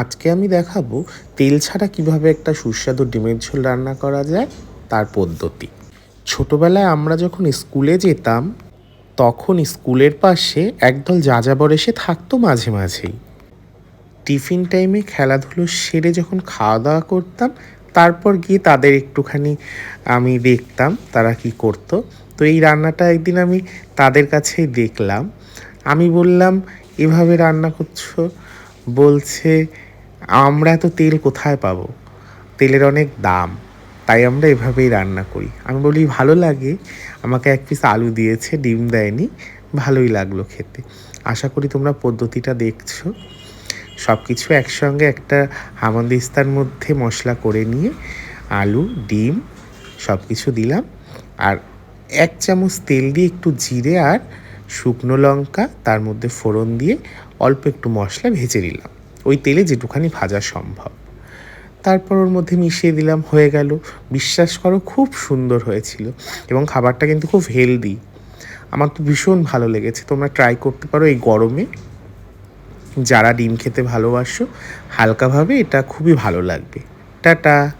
আজকে আমি দেখাবো তেল ছাড়া কীভাবে একটা সুস্বাদু ডিমের ঝোল রান্না করা যায়, তার পদ্ধতি। ছোটবেলায় আমরা যখন স্কুলে যেতাম, তখন স্কুলের পাশে একদল যাযাবর এসে থাকতো মাঝে মাঝেই। টিফিন টাইমে খেলাধুলো সেরে যখন খাওয়া দাওয়া করতাম, তারপর গিয়ে তাদের একটুখানি আমি দেখতাম তারা কি করতো। তো এই রান্নাটা একদিন আমি তাদের কাছেই দেখলাম। আমি বললাম, এভাবে রান্না করছ? বলছে, আমরা তো তেল কোথায় পাবো? তেলের অনেক দাম, তাই আমরা এভাবেই রান্না করি। আমি বলি, ভালো লাগে। আমাকে এক পিস আলু দিয়েছে, ডিম দেয়নি, ভালোই লাগল খেতে। আশা করি তোমরা পদ্ধতিটা দেখছ। সব কিছু একসঙ্গে একটা হামানদিস্তার মধ্যে মশলা করে নিয়ে আলু, ডিম সব কিছু দিলাম। আর এক চামচ তেল দিয়ে একটু জিরে আর শুকনো লঙ্কা, তার মধ্যে ফোড়ন দিয়ে অল্প একটু মশলা ভেজে নিলাম। ওই তেলে যেটুখানি ভাজা সম্ভব। তারপর ওর মধ্যে মিশিয়ে দিলাম, হয়ে গেল। বিশ্বাস করো, খুব সুন্দর হয়েছিল। এবং খাবারটা কিন্তু খুব হেলদি আমার তো ভীষণ ভালো লেগেছে। তোমরা ট্রাই করতে পারো এই গরমে। যারা ডিম খেতে ভালোবাসো, হালকাভাবে এটা খুবই ভালো লাগবে। টাটা!